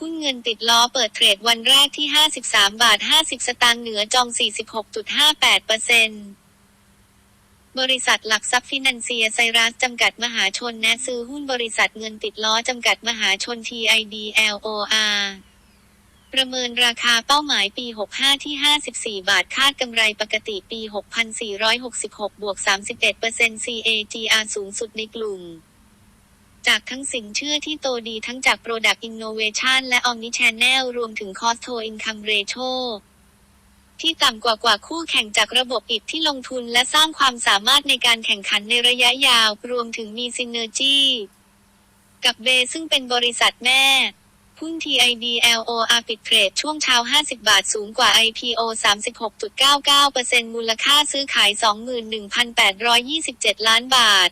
หุ้นเงินติดล้อเปิดเทรดวันแรกที่ 53 บาท 50 สตางค์เหนือจอง 46.58เปอร์เซ็นต์บริษัทหลักทรัพย์ฟินันเซียไซรัสจำกัดมหาชนแนะซื้อหุ้นบริษัทเงินติดล้อจำกัดมหาชน TIDLOR ประเมินราคาเป้าหมายปี 65 ที่ 54 บาท คาดกำไรปกติปี 6,466 บวก 31% CAGR สูงสุดในกลุ่ม จากทั้งสินเชื่อที่โตดีทั้งจาก Product Innovation และ Omnichannel รวมถึง Cost to Income Ratio ที่ต่ำกว่ากว่าคู่แข่งจากระบบอิฐที่ลงทุนและสร้างความสามารถในการแข่งขันในระยะยาว รวมถึงมีซินเนอร์จีกับเบซึ่งเป็นบริษัทแม่หุ้น TIDLOR ปิดเทรดช่วงเช้า 50 บาทสูงกว่า IPO 36.99%มูลค่าซื้อขาย 21,827 ล้านบาท